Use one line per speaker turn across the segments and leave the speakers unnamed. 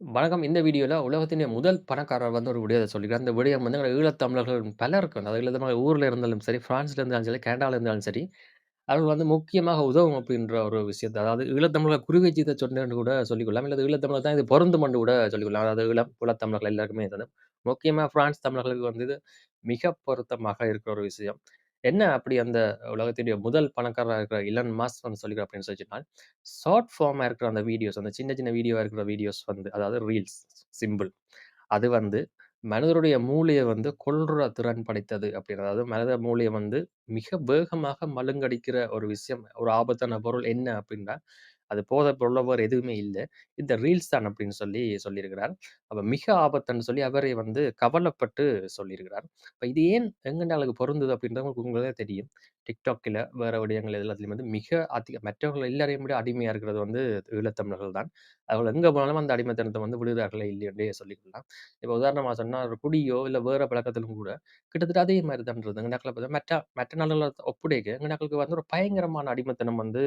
வணக்கம். இந்த வீடியோவில் உலகத்தினுடைய முதல் பணக்காரர் வந்து ஒரு விடயத்த சொல்லியிருக்கார். அந்த விடயம் வந்து எங்க ஈழத்தமிழர்கள் பலருக்கும் அதாவது இல்லாத ஊரில் இருந்தாலும் சரி, பிரான்ஸ்ல இருந்தாலும் சரி, கனடாவில் இருந்தாலும் சரி, அவர்கள் வந்து முக்கியமாக உதவும் அப்படின்ற ஒரு விஷயத்த அதாவது ஈழத்தமிழர் குறிவச்சு சொன்னு கூட சொல்லிக்கொள்ளலாம். இல்லை ஈழத்தமிழர் தான் இது பொருந்தும் என்று கூட சொல்லிக்கொள்ளலாம். அதாவது ஈழம் ஈழத்தமிழர்கள் எல்லாருக்குமே இது முக்கியமாக பிரான்ஸ் தமிழர்களுக்கு வந்து இது மிக பொருத்தமாக இருக்கிற ஒரு விஷயம். என்ன அப்படி அந்த உலகத்தினுடைய முதல் பணக்காரராக இருக்கிற இலன் மாஸ்க் வந்து சொல்லிக்கிற அப்படின்னு சொல்லிச்சுன்னா ஷார்ட் ஃபார்மாக இருக்கிற அந்த வீடியோஸ் அந்த சின்ன சின்ன வீடியோவாக இருக்கிற வீடியோஸ் வந்து அதாவது ரீல்ஸ் சிம்பிள். அது வந்து மனிதருடைய மூளையை வந்து கொள்ற திறன் படைத்தது அப்படின்னு. அதாவது மனித மூளையை வந்து மிக வேகமாக மழுங்கடிக்கிற ஒரு விஷயம், ஒரு ஆபத்தான பொருள் என்ன அப்படின்னா, அது போத பொருளவர் எதுவுமே இல்ல. இந்த ரீல்ஸ் தான் அப்படின்னு சொல்லி சொல்லியிருக்கிறார். அப்போ மிக ஆபத்துன்னு சொல்லி அவரை வந்து கவலைப்பட்டு சொல்லியிருக்கிறார். இப்போ இது ஏன் எங்கன ஆளுக்கு பொருந்தது அப்படின்றது உங்களுக்கு உங்களுக்கே தெரியும். டிக்டாக்கில் வேற விடயங்கள் எல்லாத்துலேயும் வந்து மிக அதிக மற்றவர்கள் எல்லாரையும் விட அடிமையா இருக்கிறது வந்து ஈழத்தமிழர்கள் தான். அவர்கள் எங்க போனாலும் அந்த அடிமைத்தனத்தை வந்து விடுகிறார்களே இல்லை சொல்லிக்கலாம். இப்போ உதாரணமாக சொன்னா ஒரு குடியோ, இல்ல வேற பழக்கத்திலும் கூட கிட்டத்தட்ட அதே மாதிரி தான் இருந்தது. எங்க பார்த்தா மற்ற மற்ற நாடுகளை ஒப்பிடைக்க எங்கள் நாட்களுக்கு வந்து ஒரு பயங்கரமான அடிமைத்தனம் வந்து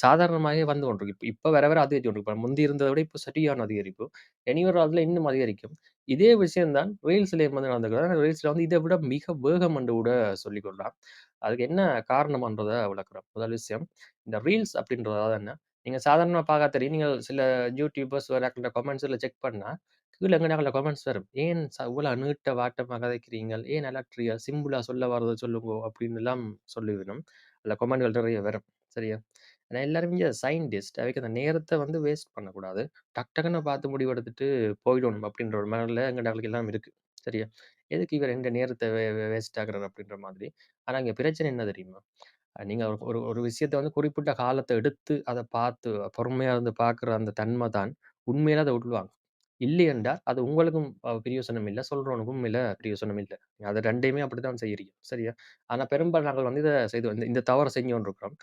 சாதாரணமாகவே வந்து கொண்டிருக்கு. இப்போ வேற வர வர அதிகரித்து கொண்டிருக்கு. முந்தி இருந்தத விட இப்போ சரியான அதிகரிப்பு. இனி ஒரு காலத்துல இன்னும் அதிகரிக்கும். இதே விஷயம் தான் வந்து நடந்துக்கிறார் ரீல்ஸில் வந்து இதை விட மிக வேகம் என்று கூட சொல்லிக் கொள்ளலாம். அதுக்கு என்ன காரணம்ன்றத விளக்குறேன். முதல் விஷயம், இந்த ரீல்ஸ் அப்படின்றது என்ன, நீங்க சாதாரணமாக பார்க்க தெரியும். நீங்கள் சில யூடியூபர்ஸ் வேறாக்களோட கமெண்ட்ஸில் செக் பண்ணா, கீழ நாங்கள் கமெண்ட்ஸ் வரும். "ஏன் ச இவ்வளோ நீட்ட வாட்டமாக கதைக்கிறீங்க ஏன் அலட்டுறீங்க? சிம்பிளா சொல்ல வர்றத சொல்லுங்கோ" அப்படின்னுலாம் சொல்லிவிடும். அதில் கமெண்ட்கள் நிறைய வரும். சரியா? ஏன்னா எல்லாருமே இங்க சயின்டிஸ்ட். அதுக்கு அந்த நேரத்த வந்து வேஸ்ட் பண்ணக்கூடாது. டக் டக்குன்னு பார்த்து முடிவெடுத்துட்டு போயிடணும் அப்படின்ற ஒரு மனநிலை எங்கனங்களுக்கு எல்லாம் இருக்கு. சரியா? எதுக்கு இவர் எங்க நேரத்த வே வே வேஸ்ட் ஆக்குறாரு அப்படின்ற மாதிரி. ஆனா இங்க பிரச்சனை என்ன தெரியுமா? அ நீங்க ஒரு ஒரு விஷயத்த வந்து குறிப்பிட்ட காலத்த எடுத்து அத பார்த்து பொறுமையா இருந்து பார்க்குற அந்த தன்ம தான் உண்மையில அத விடுவாங்க. இல்லையென்றா, அது உங்களுக்கும் அ பிரயோசனம் இல்ல. சொல்றவனுக்கும் இல்ல பிரயோசனம் இல்ல. அது 2யுமே அப்படித்தான் செய்றீங்க. சரியா? ஆனா பெரும்பாலானவர்கள் வந்து இத செய்து இந்த இந்த தவற செஞ்சு கொண்டிருக்கிறோம்.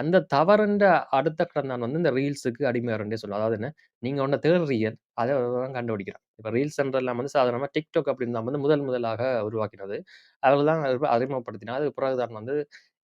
அந்த தவறுன்ற அடுத்த கடன் தான் வந்து இந்த ரீல்ஸுக்கு அடிமையாருன்றே சொல்லலாம். அதாவது என்ன, நீங்க ஒண்ண தேடுறீங்க, அதை தான் கண்டுபிடிக்கிறான். ரீல்ஸ் என்றெல்லாம் வந்து சாதாரணமாக டிக்டாக் அப்படின்னு தான் வந்து முதல் முதலாக உருவாக்கினது. அவர்கள் தான் அறிமுகப்படுத்தினா அதுக்கு பிறகு தான் வந்து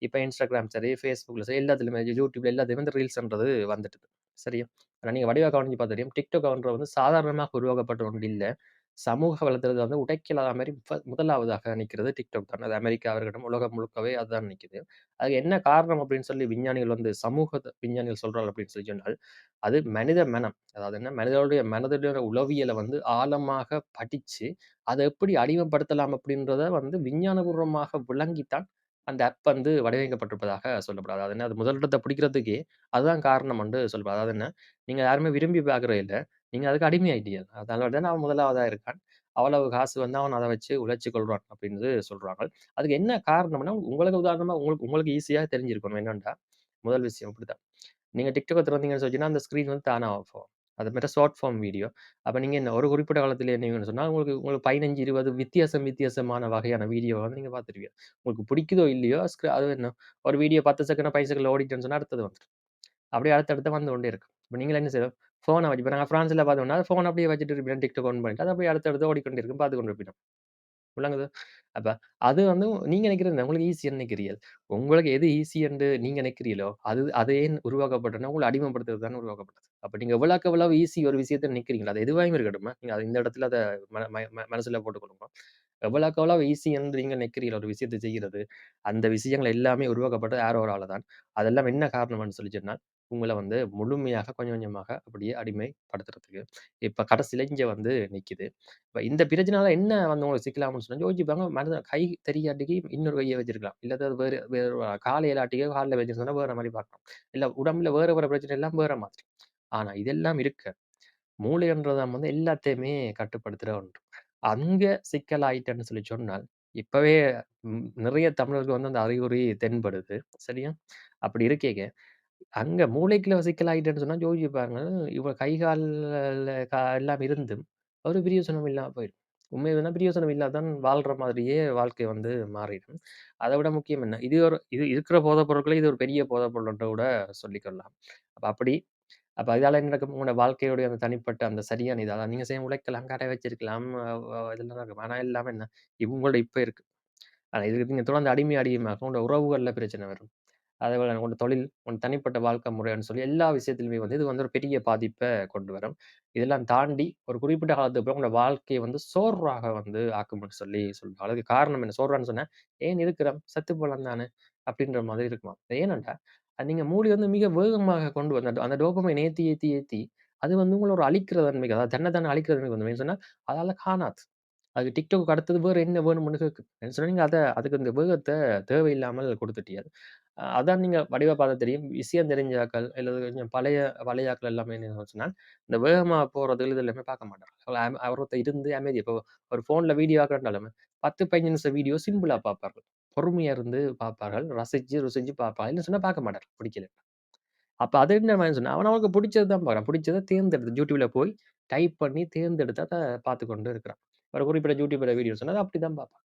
இப்போ இன்ஸ்டாகிராம் சரி, ஃபேஸ்புக்கில் சரி எல்லாத்துலேயுமே YouTubeல எல்லாத்துலயுமே இந்த ரீல்ஸ்ன்றது வந்துட்டு சரியா? ஆனால் நீங்கள் வடிவாக கவனிச்சு பார்த்தா தெரியும். TikTokன்றது வந்து சாதாரணமாக உருவாக்கப்பட்ட ஒன்று இல்லை சமூக வளர்த்துறது வந்து உடைக்கலாத மாதிரி ஃப முதலாவதாக நிற்கிறது டிக்டாக் தான். அது அமெரிக்கா இருக்கட்டும், உலகம் முழுக்கவே அதுதான் நிக்குது. அதுக்கு என்ன காரணம் அப்படின்னு சொல்லி விஞ்ஞானிகள் வந்து சமூக விஞ்ஞானிகள் சொல்றாங்க அப்படின்னு சொல்லி சொன்னால், அது மனித மனம். அதாவது என்ன மனிதனுடைய மனதனுடைய உளவியலை வந்து ஆழமாக படிச்சு, அதை எப்படி அடிமைப்படுத்தலாம் அப்படின்றத வந்து விஞ்ஞானபூர்வமாக விளங்கித்தான் அந்த ஆப் வந்து வடிவமைக்கப்பட்டிருப்பதாக சொல்லப்படுது. அதாவது என்ன அது முதலிடத்தை பிடிக்கிறதுக்கே அதுதான் காரணம் என்று சொல்லப்படுது. அதாவது என்ன, நீங்க யாருமே விரும்பி பார்க்குறது இல்ல. நீங்க அதுக்கு அடிமையாயிட்டீங்க. அதனால தான் அவன் முதலாவதாக இருக்கான். அவ்வளவு காசு வந்து அவன் அத வச்சு உழைச்சி கொள்றான் அப்படின்னு சொல்றாங்க. அதுக்கு என்ன காரணம்னா, உங்களுக்கு உதாரணமா உங்களுக்கு உங்களுக்கு ஈஸியா தெரிஞ்சிருக்கணும். என்னென்னா முதல் விஷயம் அப்படிதான் நீங்க TikTok திறந்தீங்கன்னு சொன்னீங்கன்னா, அந்த ஸ்க்ரீன் வந்து தானாக ஆஃப் ஆகும். அது ஷார்ட் ஃபார்ம் வீடியோ. அப்ப நீங்க என்ன ஒரு குறிப்பிட்ட காலத்தில் என்னங்கன்னு சொன்னா, உங்களுக்கு உங்களுக்கு 15, 20 வித்தியாசம் வித்தியாசமான வகையான வீடியோ வந்து நீங்க பார்த்துருவீங்க. உங்களுக்கு பிடிக்குதோ இல்லையோ, அது என்ன ஒரு வீடியோ 10 செகண்ட், 5 செகண்ட்ல ஓடிட்டுன்னு சொன்னா அடுத்தது வந்துடும் அப்படியே அடுத்தடுத்து வந்து கொண்டே இருக்கும். இப்ப நீங்கள் என்ன செய்யணும், ஃபோனை வச்சு இப்போ நாங்கள் பிரான்ஸ்ல பார்த்தோம்னா, ஃபோன அப்படியே வச்சுட்டு இருப்போம் டிக்டாக் ஆன் பண்ணிட்டு, அது அப்படியே அடுத்தடுத்து ஓடிக்கொண்டு இருக்கும். பார்த்துக் கொண்டு இருப்பீங்க. விளங்குதா? அப்ப அது வந்து நீங்க நினைக்கிறது உங்களுக்கு ஈஸியாக நினைக்கிறீர்கள். உங்களுக்கு எது ஈஸியன்று நீங்கள் நீங்க அது அதே உருவாக்கப்பட்டனா உங்களை அடிமைப்படுத்துறது தானே உருவாக்கப்பட்டது. அப்ப நீங்க எவ்வளவுக்கு எவ்வளவு ஈஸி ஒரு விஷயத்த நினைக்கிறீங்களோ, அது எதுவாயும் இருக்கட்டும்மா. நீங்கள் அது இந்த இடத்துல அதை ம ம ம மனசுல போட்டுக்கொள்ளுங்க. எவ்வளவுக்கு எவ்வளவு ஈஸி என்று நீங்க நினைக்கிறீர்களோ ஒரு விஷயத்தை செய்கிறது, அந்த விஷயங்கள் எல்லாமே உருவாக்கப்பட்டது யாரோ ஒரு ஆள தான். அதெல்லாம் என்ன காரணம்னு சொல்லி சொன்னால் உங்களை வந்து முழுமையாக கொஞ்சம் கொஞ்சமாக அப்படியே அடிமைப்படுத்துறதுக்கு. இப்ப கடைசியில் இங்கே வந்து நிக்குது. இப்ப இந்த பிரச்சனையால என்ன வந்து உங்களுக்கு சிக்கலாம்னு சொன்னா, யோசிப்பாங்க மனிதன் கை தெரியாட்டிக்கு இன்னொரு கையை வச்சிருக்கலாம். இல்ல வேறு வேற காலை இல்லாட்டிக்கோ காலில் கால்ல வேறு வேற பார்க்கலாம். இல்ல உடம்புல வேற வேற பிரச்சனை எல்லாம் வேற மாதிரி. ஆனா இதெல்லாம் இருக்க, மூளைன்றத வந்து எல்லாத்தையுமே கட்டுப்படுத்துகிற ஒன்று. அங்க சிக்கலாயிட்டேன்னு சொல்லி சொன்னால், இப்பவே நிறைய தமிழர்கள் வந்து அந்த அறிகுறி தென்படுது. சரியா? அப்படி இருக்கேங்க, அங்க மூளைக்குள்ள சிக்கலாயிட்டேன்னு சொன்னா யோசிச்சு பாருங்க. இவ கை கால்ல கா எல்லாம் இருந்தும், ஒரு பிரயோசனம் இல்லாம போயிரும். உண்மையில பிரயோசனம் இல்லாதான் வாழ்ற மாதிரியே வாழ்க்கை வந்து மாறிடும். அத விட முக்கியம் என்ன? இது ஒரு இது இருக்கிற போதைப் பொருட்களே இது ஒரு பெரிய போதைப் பொருள் என்று கூட சொல்லிக்கொள்ளலாம். அப்ப அப்படி அப்ப இதால என்ன நடக்கும்? உங்களோட வாழ்க்கையுடைய அந்த தனிப்பட்ட அந்த சரியான இது நீங்க செய்ய உழைக்கலாம், கடை வச்சிருக்கலாம், அ அ இதெல்லாம் இருக்கும். ஆனா எல்லாமே என்ன? இவங்களோட இப்ப இருக்கு. ஆனா இதுக்கு நீங்க தொடர்ந்து அடிமை அடிமையாக உங்களோட உறவுகள்ல பிரச்சனை வரும். அதேபோல் உங்களோட தொழில், உன் தனிப்பட்ட வாழ்க்கை முறைன்னு சொல்லி எல்லா விஷயத்துலையுமே வந்து இது வந்து ஒரு பெரிய பாதிப்பை கொண்டு வரும். இதெல்லாம் தாண்டி ஒரு குறிப்பிட்ட காலத்துக்கு அப்புறம் உங்களோட வாழ்க்கையை வந்து சோர்வாக வந்து ஆக்கும்ன்னு சொல்லி சொல்றாங்க. அதுக்கு காரணம் என்ன? சோர்வான்னு சொன்னேன் "ஏன் இருக்கிறோம்? சத்து போலாம் தானே!" அப்படின்ற மாதிரி இருக்குமா ஏனண்டா அது நீங்க மூடி வந்து மிக வேகமாக கொண்டு வந்து அந்த அந்த டோபமைன் ஏற்றி ஏற்றி அது வந்து உங்களை ஒரு அழிக்கிற தன்மைக்கு, அதாவது தன்ன தானே அழிக்கிற தன்மைக்கு வந்து சொன்னால் அதால் அதால காணாது. அது டிக்டாக் அடுத்தது வேற என்ன வேணும்னு கேட்கு சொன்னீங்க அதை அதுக்கு இந்த வேகத்தை தேவையில்லாமல் கொடுத்துட்டியாது அதான் நீங்க வடிவா பார்த்தா தெரியும். விஷயம் தெரிஞ்ச ஆக்கள், கொஞ்சம் பழைய பழைய எல்லாமே என்ன சொன்னா, இந்த வேகமா போறது இது எல்லாமே பார்க்க மாட்டாங்க. அவர் ஒருத்தர் இருந்து அமைதி இப்போ ஒரு ஃபோன்ல வீடியோ ஆக்குறனாலுமே 10, 15 நிமிஷம் வீடியோ சிம்பிளா பார்ப்பார்கள். பொறுமையா இருந்து பார்ப்பார்கள். ரசிச்சு, ருசிச்சு பார்ப்பாங்க. என்ன சொன்னா பார்க்க மாட்டார்கள் பிடிக்கல. அப்ப அது என்ன மாதிரி சொன்னா, அவன் அவனுக்கு பிடிச்சது தான் பார்க்குறான். புடிச்சத தேர்ந்தெடுத்து யூடியூப்ல போய் டைப் பண்ணி தேர்ந்தெடுத்து அதை பார்த்து கொண்டு இருக்கிறான். ஒரு குறிப்பிட்ட யூடியூப்ல வீடியோ சொன்னா, அப்படி அப்படிதான் பார்ப்பான்.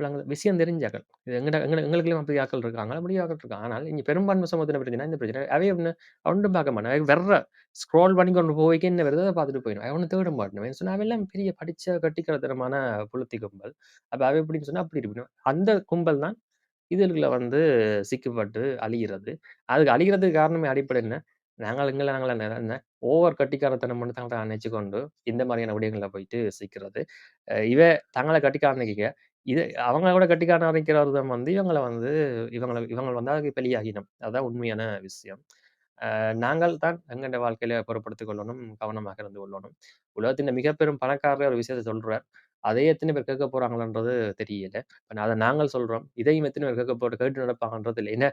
விளங்குது விஷயம் தெரிஞ்சாக்கள் இது எங்கட எங்கட எங்களுக்குள்ளயும் அப்படி ஆக்கள் இருக்காங்க. அப்படி ஆக்கள் இருக்காங்க. ஆனால் இங்கே பெரும்பான்மை சமூகத்தின பிரச்சனை இந்த பிரச்சனை. அவை ஒன்று ஒன்றும் பார்க்க மாட்டான். அவன் வர்ற ஸ்க்ரோல் பண்ணி கொண்டு போய்க்கு என்ன வருதோ அதை பார்த்துட்டு போயிடும். அவன் தேட மாட்டேன் சொன்னால் சொன்னா, அவெல்லாம் பெரிய படிச்ச கட்டிக்கலத்தனமான புலத்தி கும்பல். அப்போ அவை எப்படின்னு சொன்னால் அப்படி இருக்கணும். அந்த கும்பல் தான் இதுல வந்து சிக்கப்பட்டு அழிகிறது. அதுக்கு அழிகிறதுக்கு காரணமே அடிப்படை என்ன? நாங்கள் எங்களை நாங்கள என்ன ஓவர் கட்டிக்காரத்தனம் தங்களை அணைச்சு நினைச்சுக்கொண்டு, இந்த மாதிரியான விடயங்கள்ல போயிட்டு சிக்கிறது. இவ தங்களை கட்டிக்காரன் இது அவங்கள விட ஆரம்பிக்கிற நினைக்கிறவர்தான் வந்து இவங்கள வந்து இவங்கள இவங்க வந்து அதுக்கு பலியாகினம். அதான் உண்மையான விஷயம். அ நாங்கள் தான் எங்கட வாழ்க்கையில பொருட்படுத்திக் கொள்ளணும். கவனமாக இருந்து கொள்ளணும். உலகத்தின் மிக பெரும் பணக்காரர் ஒரு விஷயத்த சொல்றார். அதையே எத்தனை பேர் கேட்க போறாங்களான்றது தெரியல. அத நாங்கள் சொல்றோம். இதையும் எத்தனை பேர் கேட்க போட்டு கேட்டு நடப்பாங்கன்றது இல்ல. ஏன்னா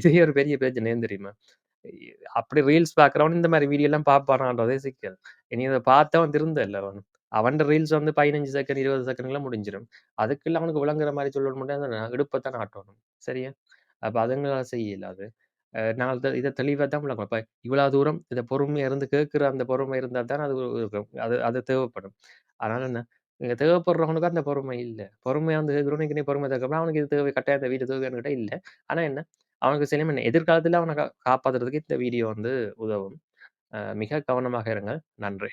இதே ஒரு பெரிய பிரச்சனை ஏன் தெரியுமா? அப்படி ரீல்ஸ் பார்க்குறவன் இந்த மாரி வீடியோலாம் பார்ப்பானான்றதே சிக்கல். இனி இத பார்த்தவன் திருந்தல்ல அவன். அவன்ட ரீல்ஸ் வந்து 15 செகண்ட், 20 செகண்ட்ல முடிஞ்சிடும் அதுக்குள்ள அவனுக்கு விளங்குற மாதிரி மாரி சொல்லணும்னா இடுப்பத்தான் ஆட்டணும். சரியா? அப்ப அதுங்களால செய்ய இயலாது. அ நான் தெளிவா தான் விளக்குவேன். இப்போ இவ்வளவு தூரம் இதை பொறுமையா இருந்து கேட்குற அந்த பொறுமை இருந்தால் தான் அது இருக்கும். அது அது தேவைப்படும். அதனால என்ன, இங்க தேவைப்படுறவனுக்கு அந்த பொறுமை இல்லை பொறுமையாக வந்து கேட்குறவனுக்கு நீ பொறுமை தேவைப்படும். அவனுக்கு இது தேவை கட்டாயம் இந்த வீடியோ தேவையான்னு இல்லை ஆனால் ஆனா என்ன, அவனுக்கு சில என்ன எதிர்காலத்துல அவன கா காப்பாத்துறதுக்கு இந்த வீடியோ வந்து உதவும். மிக கவனமாக இருங்க. நன்றி.